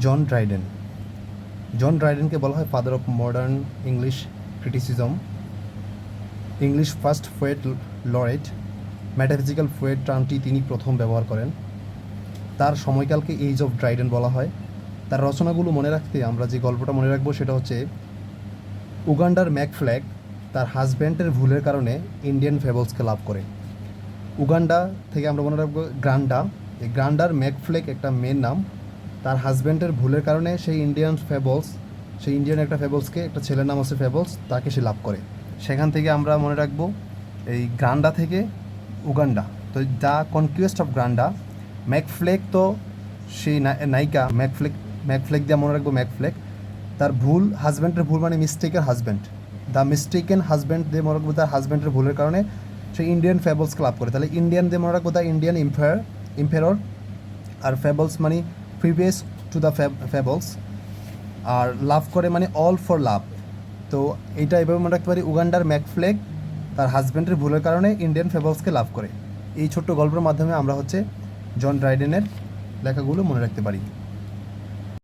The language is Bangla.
জন ড্রাইডেন জন ড্রাইডেনকে বলা হয় father of modern English criticism English first poet laureate metaphysical poet টার্মটি তিনি প্রথম ব্যবহার করেন। তার সময়কালকে এইজ অফ ড্রাইডেন বলা হয়। তার রচনাগুলো মনে রাখতে আমরা যে গল্পটা মনে রাখব সেটা হচ্ছে, উগান্ডার ম্যাকফ্ল্যাগ তার হাজব্যান্ডের ভুলের কারণে ইন্ডিয়ান ফেবলসকে লাভ করে। উগান্ডা থেকে আমরা মনে রাখব গ্রান্ডা। এই গ্রান্ডার ম্যাকফ্লেক একটা মেয়ের নাম। তার হাজব্যান্ডের ভুলের কারণে সেই ইন্ডিয়ান ফেবলস সেই ইন্ডিয়ান একটা ফেবলসকে একটা ছেলের নাম আছে ফেবলস তাকে সে লাভ করে। সেখান থেকে আমরা মনে রাখব, এই গ্রান্ডা থেকে উগান্ডা তো the conquest of Granada MacFlecknoe তো সেই নায়িকা ম্যাকফ্লেক ম্যাকফ্লেক দিয়ে মনে রাখব ম্যাকফ্লেক তার ভুল হাজব্যান্ডের ভুল মানে মিস্টেকের হাজব্যান্ড দ্য মিস্টেকেন হাজব্যান্ড দিয়ে মনে রাখব তার হাজব্যান্ডের ভুলের কারণে সে ইন্ডিয়ান ফেবলসকে লাভ করে। তাহলে ইন্ডিয়ান দিয়ে মনে রাখব দ্য ইন্ডিয়ান ইম্পায়ার ইম্পেরর আর ফেবলস মানে প্রিভিয়াস টু দ্য ফেবলস আর লাভ করে মানে অল ফর লাভ তো এটা এভাবে মনে রাখতে পারি উগান্ডার ম্যাকফ্লেক তার হাজব্যান্ডের ভুলের কারণে ইন্ডিয়ান ফেবলসকে লাভ করে। এই ছোট্ট গল্পের মাধ্যমে আমরা হচ্ছে জন ড্রাইডেনের লেখাগুলো মনে রাখতে পারি।